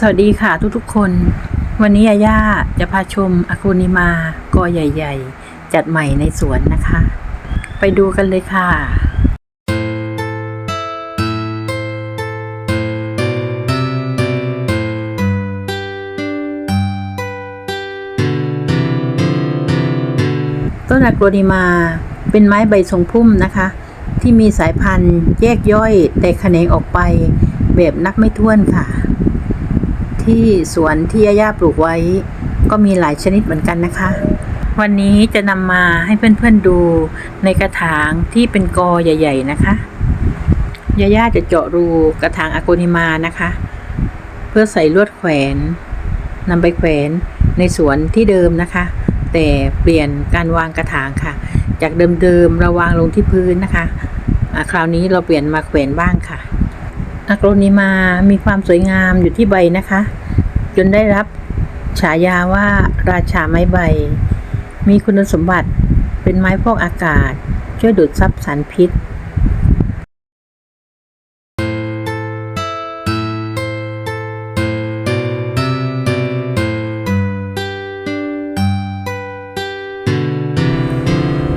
สวัสดีค่ะทุกๆคน วันนี้ยาย่าจะพาชมอากูนิมากอใหญ่ ๆ จัดใหม่ในสวนนะคะ ไปดูกันเลยค่ะต้นอากูนิมาเป็นไม้ใบทรงพุ่มนะคะ ที่มีสายพันธุ์แยกย่อยแตกแขนงออกไปแบบนับไม่ถ้วนค่ะ ที่สวนที่ย่าย่าปลูกไว้ ก็มีหลายชนิดเหมือนกันนะคะ วันนี้จะนำมาให้เพื่อนๆดูในกระถางที่เป็นกอใหญ่ ๆ นะคะย่าย่าจะเจาะรูกระถางอาโกนิมานะคะ เพื่อใส่ลวดแขวนนำไปแขวนในสวนที่เดิมนะคะ แต่เปลี่ยนการวางกระถางค่ะ จากเดิมๆเราวางลงที่พื้นนะคะอ่าคราวนี้เราเปลี่ยนมาแขวนบ้างค่ะ อะโกรนิมามีความสวยงามอยู่ที่ใบนะคะ จนได้รับฉายาว่าราชาไม้ใบ มีคุณสมบัติเป็นไม้ฟอกอากาศ ช่วยดูดซับสารพิษ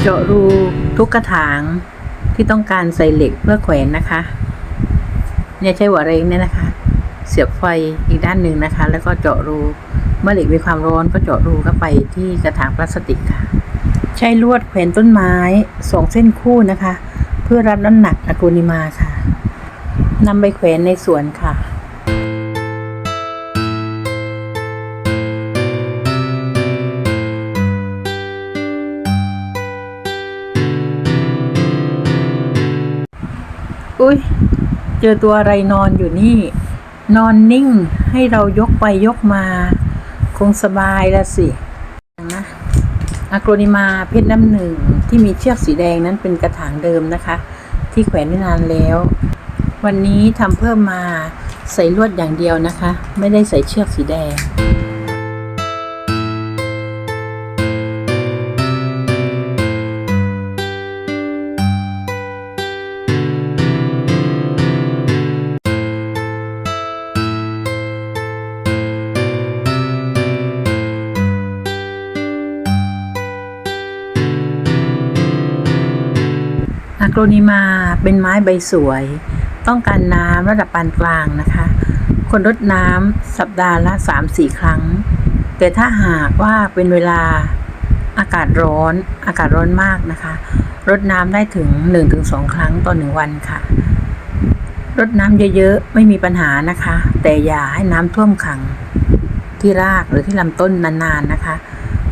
เจาะรูทุกกระถางที่ต้องการใส่เหล็กเพื่อแขวนนะคะ เนี่ยใช้หัวเรงเนี่ยนะคะ เสียบไฟอีกด้านหนึ่งนะคะ แล้วก็เจาะรูเมื่อเหล็กมีความร้อนก็เจาะรูเข้าไปที่กระถางพลาสติกค่ะ ใช้ลวดแขวนต้นไม้สองเส้นคู่นะคะ เพื่อรับน้ำหนักอะกูนิมาค่ะนำไปแขวนในสวนค่ะอุ้ย เจอตัวอะไรนอนอยู่นี่ นอนนิ่งให้เรายกไปยกมา คงสบายละสินะอะโกรนิมาเพชรน้ำหนึ่งที่มีเชือกสีแดงนั้นเป็นกระถางเดิมนะคะ ที่แขวนไว้นานแล้ว วันนี้ทำเพิ่มมาใส่ลวดอย่างเดียวนะคะ ไม่ได้ใส่เชือกสีแดง รนิมาเป็นไม้ใบสวย ต้องการน้ำระดับปานกลางนะคะ คนรดน้ำสัปดาห์ละ 3-4 ครั้ง แต่ถ้าหากว่าเป็นเวลาอากาศร้อน อากาศร้อนมากนะคะ รดน้ำได้ถึง 1-2 ครั้งต่อหนึ่งวันค่ะ รดน้ำเยอะๆ ไม่มีปัญหานะคะ แต่อย่าให้น้ำท่วมขังที่รากหรือที่ลำต้นนานๆนะคะ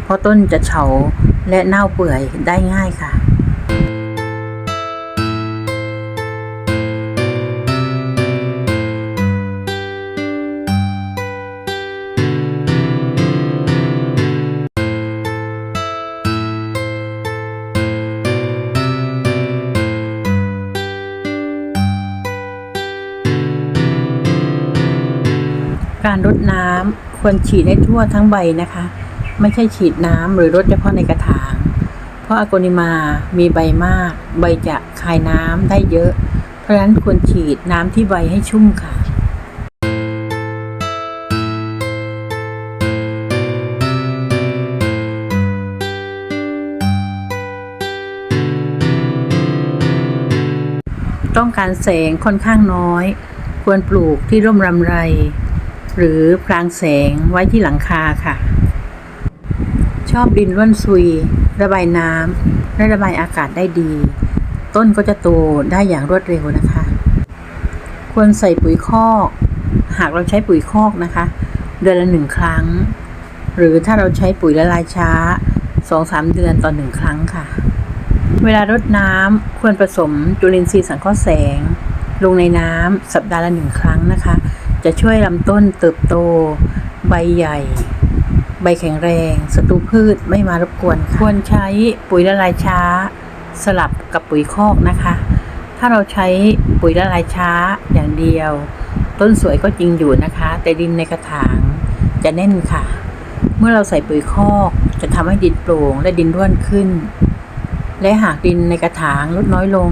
เพราะต้นจะเฉาและเน่าเปื่อยได้ง่ายค่ะ การรดน้ำควรฉีดให้ทั่วทั้งใบนะคะ ไม่ใช่ฉีดน้ำหรือรดเฉพาะในกระถาง เพราะอากนิมามีใบมาก ใบจะคายน้ำได้เยอะ เพราะฉะนั้นควรฉีดน้ำที่ใบให้ชุ่มค่ะต้องการแสงค่อนข้างน้อย ควรปลูกที่ร่มรำไร หรือพรางแสงไว้ที่หลังคาค่ะ ชอบดินร่วนซุย ระบายน้ำและระบายอากาศได้ดี ต้นก็จะโตได้อย่างรวดเร็วนะคะ ควรใส่ปุ๋ยคอก หากเราใช้ปุ๋ยคอกนะคะ เดือนละหนึ่งครั้ง หรือถ้าเราใช้ปุ๋ยละลายช้าสองสามเดือนต่อหนึ่งครั้งค่ะ เวลารดน้ำควรผสมจุลินทรีย์สังเคราะห์แสง ลงในน้ำสัปดาห์ละหนึ่งครั้งนะคะ จะช่วยลำต้นเติบโต ใบใหญ่ ใบแข็งแรงศัตรูพืชไม่มารบกวนควรใช้ปุ๋ยละลายช้า สลับกับปุ๋ยคอกนะคะ ถ้าเราใช้ปุ๋ยละลายช้าอย่างเดียว ต้นสวยก็จริงอยู่นะคะ แต่ดินในกระถางจะแน่นค่ะ เมื่อเราใส่ปุ๋ยคอกจะทำให้ดินโปร่งและดินร่วนขึ้น และหากดินในกระถางลดน้อยลง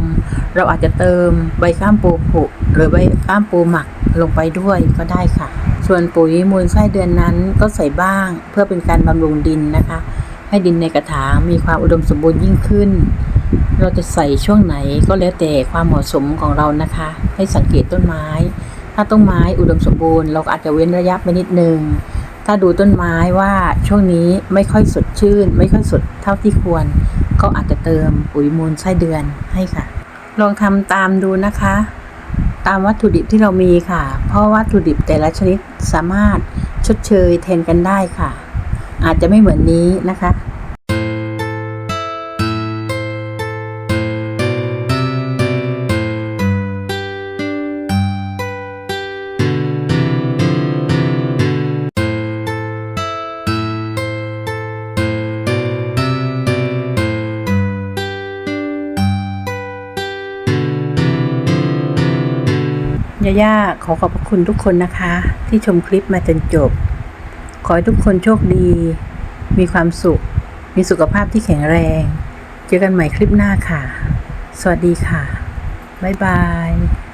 เราอาจจะเติมใบก้ามปูผุหรือใบก้ามปูหมักลงไปด้วยก็ได้ค่ะ ส่วนปุ๋ยมูลไส้เดือนนั้นก็ใส่บ้างเพื่อเป็นการบำรุงดินนะคะ ให้ดินในกระถางมีความอุดมสมบูรณ์ยิ่งขึ้น เราจะใส่ช่วงไหนก็แล้วแต่ความเหมาะสมของเรานะคะ ให้สังเกตต้นไม้ ถ้าต้นไม้อุดมสมบูรณ์เราก็อาจจะเว้นระยะไปนิดนึงถ้าดูต้นไม้ว่าช่วงนี้ไม่ค่อยสดชื่น ไม่ค่อยสดเท่าที่ควร ก็อาจจะเติมปุ๋ยมูลไส้เดือนให้ค่ะ ลองทำตามดูนะคะ ตามวัตถุดิบที่เรามีค่ะ เพราะวัตถุดิบแต่ละชนิดสามารถชดเชยแทนกันได้ค่ะ อาจจะไม่เหมือนนี้นะคะ ย่าย่าขอขอบพระคุณทุกคนนะคะ ที่ชมคลิปมาจนจบ ขอให้ทุกคนโชคดี มีความสุข มีสุขภาพที่แข็งแรง เจอกันใหม่คลิปหน้าค่ะ สวัสดีค่ะ บ๊ายบาย